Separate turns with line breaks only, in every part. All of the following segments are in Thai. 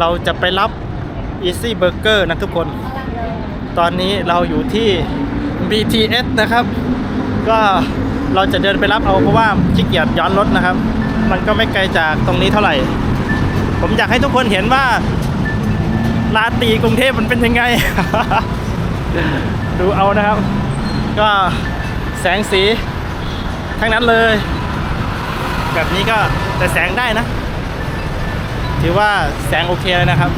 เราจะไปรับ Easy Burger นะทุกคน ตอนนี้เราอยู่ที่ BTS นะครับ ก็เราจะเดินไปรับเอาเพราะว่าขี้เกียจย้อนรถนะครับ มันก็ไม่ไกลจากตรงนี้เท่าไหร่ ผมอยากให้ทุกคนเห็นว่าลาตีกรุงเทพมันเป็นยังไง ดูเอานะครับ ก็แสงสี ทั้งนั้นเลย แบบนี้ก็แต่แสงได้นะ ถือว่าแสงโอเคเลยนะครับ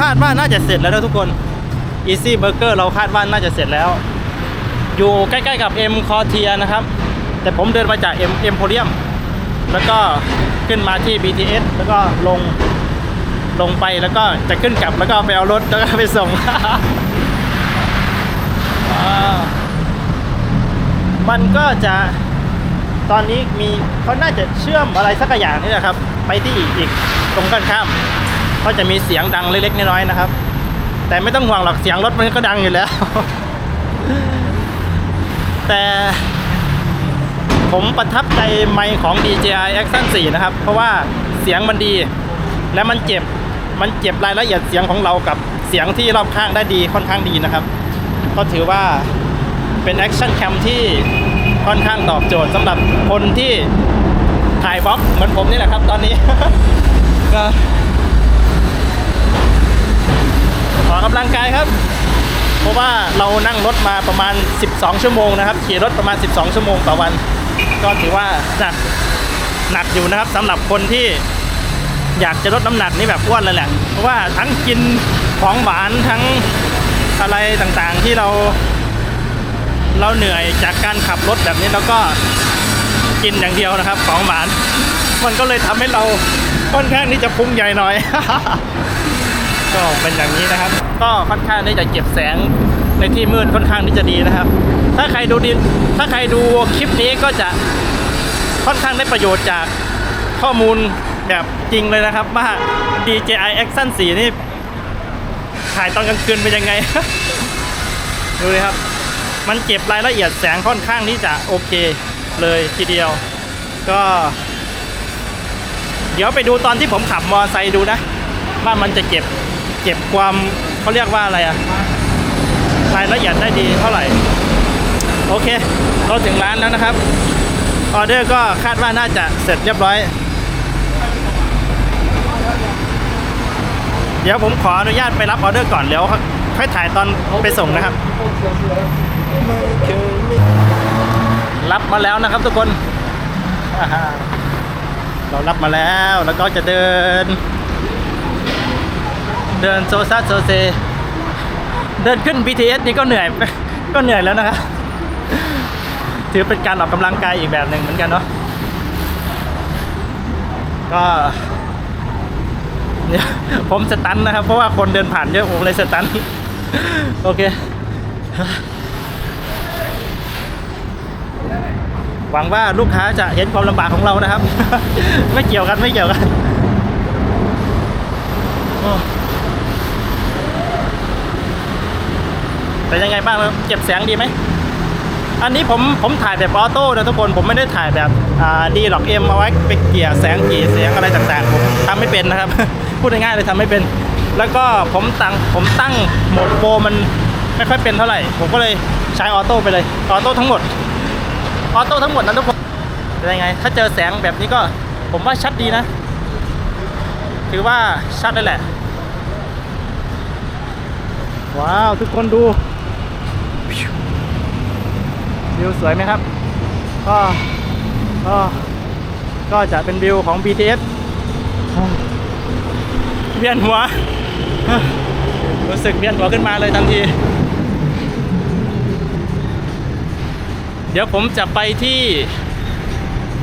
คาดว่าน่าจะเสร็จแล้วนะทุกคน Easy Burger เราคาดว่าน่าจะเสร็จแล้ว อยู่ใกล้ๆกับ M c o r t i e r นะครับ แต่ผมเดินมาจาก M Emporium แล้วก็ขึ้นมาที่ BTS แล้วก็ลงลงไปแล้วก็จะขึ้นกลับแล้วก็ไปเอารถแล้วก็ไปส่งมันก็จะ ตอนนี้มีเขาน่าจะเชื่อมอะไรสักอย่างนี่แหละครับ ไปที่อีกตรงกันข้ามก็จะมีเสียงดังเล็กๆน้อยๆนะครับ แต่ไม่ต้องห่วงหรอกเสียงรถมันก็ดังอยู่แล้ว แต่ผมประทับใจไมค์ของ DJI Action 4 นะครับ เพราะว่าเสียงมันดี และมันเจ็บ มันเจ็บรายละเอียดเสียงของเรากับเสียงที่รอบข้างได้ดีค่อนข้างดีนะครับ ก็ถือว่าเป็นแอคชั่นแคมที่ ค่อนข้างตอบโจทย์สำหรับคนที่ถ่ายบล็อกเหมือนผมนี่แหละครับ ตอนนี้ ก็ออกกำลังกายครับ เพราะว่าเรานั่งรถมาประมาณ 12 ชั่วโมงนะครับ ขี่รถประมาณ 12 ชั่วโมงต่อวัน ก็ถือว่าหนักหนักอยู่นะครับสำหรับคนที่อยากจะลดน้ำหนักนี่แบบอ้วนเลยแหละ เพราะว่าทั้งกินของหวานทั้งอะไรต่างๆที่เรา เราเหนื่อยจากการขับรถแบบนี้แล้วก็กินอย่างเดียวนะครับ ของหวาน มันก็เลยทำให้เราค่อนข้างที่จะพุ่งใหญ่หน่อย ก็เป็นอย่างนี้นะครับ ก็ค่อนข้างที่จะเก็บแสงในที่มืดค่อนข้างที่จะดีนะครับ ถ้าใครดูดีถ้าใครดูคลิปนี้ก็จะค่อนข้างได้ประโยชน์จากข้อมูลแบบจริงเลยนะครับว่า DJI Action 4 นี่ถ่ายตอนกลางคืนเป็นยังไง ดูเลยครับ มันเก็บรายละเอียดแสงค่อนข้างที่จะโอเคเลยทีเดียว ก็ เดี๋ยวไปดูตอนที่ผมขับมอไซค์ดูนะ ว่ามันจะเก็บเก็บความเขาเรียกว่าอะไรอะรายละเอียดได้ดีเท่าไหร่ โอเค เราถึงร้านแล้วนะครับ ออเดอร์ก็คาดว่าน่าจะเสร็จเรียบร้อย เดี๋ยวผมขออนุญาตไปรับออเดอร์ก่อนเดี๋ยวค่อยถ่ายตอนไปส่งนะครับ รับมาแล้วนะครับทุกคนเรารับมาแล้วแล้วก็จะเดิน เดินโซซัสโซเซ เดินขึ้น BTS นี่ก็เหนื่อยก็เหนื่อยแล้วนะครับถือเป็นการออกกำลังกายอีกแบบหนึ่งเหมือนกันเนาะก็เนี่ยผมสตันนะครับ เพราะว่าคนเดินผ่านเยอะผมเลยสตัน โอเค หวังว่าลูกค้าจะเห็นความลำบากของเรานะครับ ไม่เกี่ยวกันไม่เกี่ยวกันเป็นยังไงบ้างครับเก็บแสงดีไหมอันนี้ผมผมถ่ายแบบออโต้นะทุกคนผมไม่ได้ถ่ายแบบดีหรอกเอ็มเอาไว้ไปเกี่ยแสงกี่เสียงอะไรต่างๆผมทำไม่เป็นนะครับ พูดง่ายๆเลยทำไม่เป็น แล้วก็ผมตั้งผมตั้งโหมดโปรมันไม่ค่อยเป็นเท่าไหร่ ผมก็เลยใช้ออโต้ไปเลยออโต้ทั้งหมด ออโต้ทั้งหมดนะทุกคนเป็นยังไง ถ้าเจอแสงแบบนี้ก็ผมว่าชัดดีนะ ถือว่าชัดเลยแหละ ว้าว ทุกคนดูวิวสวยไหมครับ ก็ก็ก็จะเป็นวิวของ BTS เวียนหัว รู้สึกเวียนหัวขึ้นมาเลยทันที ดี๋ยวผมจะไปที่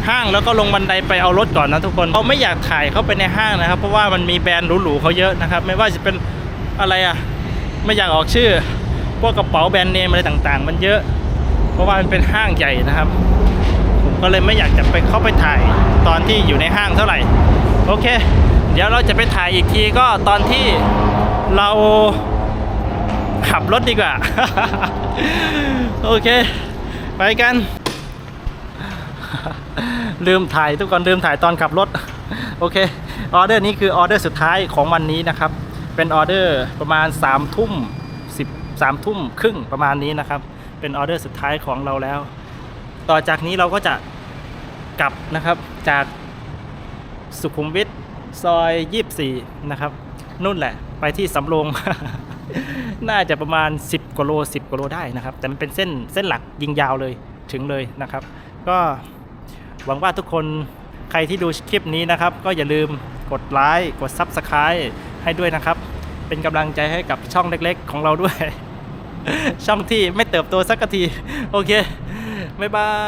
ห้างแล้วก็ลงบันไดไปเอารถก่อนนะทุกคนเราไม่อยากถ่ายเข้าไปในห้างนะครับ เพราะว่ามันมีแบรนด์หรูๆเขาเยอะนะครับ ไม่ว่าจะเป็นอะไรอะไม่อยากออกชื่อ พวกกระเป๋าแบรนด์เนมอะไรต่างๆ มันเยอะ เพราะว่ามันเป็นห้างใหญ่นะครับ ผมก็เลยไม่อยากจะไปเข้าไปถ่ายตอนที่อยู่ในห้างเท่าไหร่ โอเค เดี๋ยวเราจะไปถ่ายอีกทีก็ตอนที่เราขับรถดีกว่า โอเค ไปกัน ลืมถ่ายทุกคนลืมถ่ายตอนขับรถ โอเค ออเดอร์นี้คือออเดอร์สุดท้ายของวันนี้นะครับ เป็นออเดอร์ประมาณ3ามทุ่มสิบสามทุ่มครึ่งประมาณนี้นะครับ เป็นออเดอร์สุดท้ายของเราแล้ว ต่อจากนี้เราก็จะกลับนะครับจากสุขุมวิทซอย 24 นะครับ นู่นแหละ ไปที่สำโรง น่าจะประมาณ 10กว่าโล10กว่าโลได้นะครับ แต่มันเป็นเส้นเส้นหลักยิงยาวเลยถึงเลยนะครับ ก็หวังว่าทุกคนใครที่ดูคลิปนี้นะครับ ก็อย่าลืมกดไลค์กด Subscribe ให้ด้วยนะครับ เป็นกำลังใจให้กับช่องเล็กๆ ของเราด้วย ช่องที่ไม่เติบโตสักที โอเค บ๊ายบาย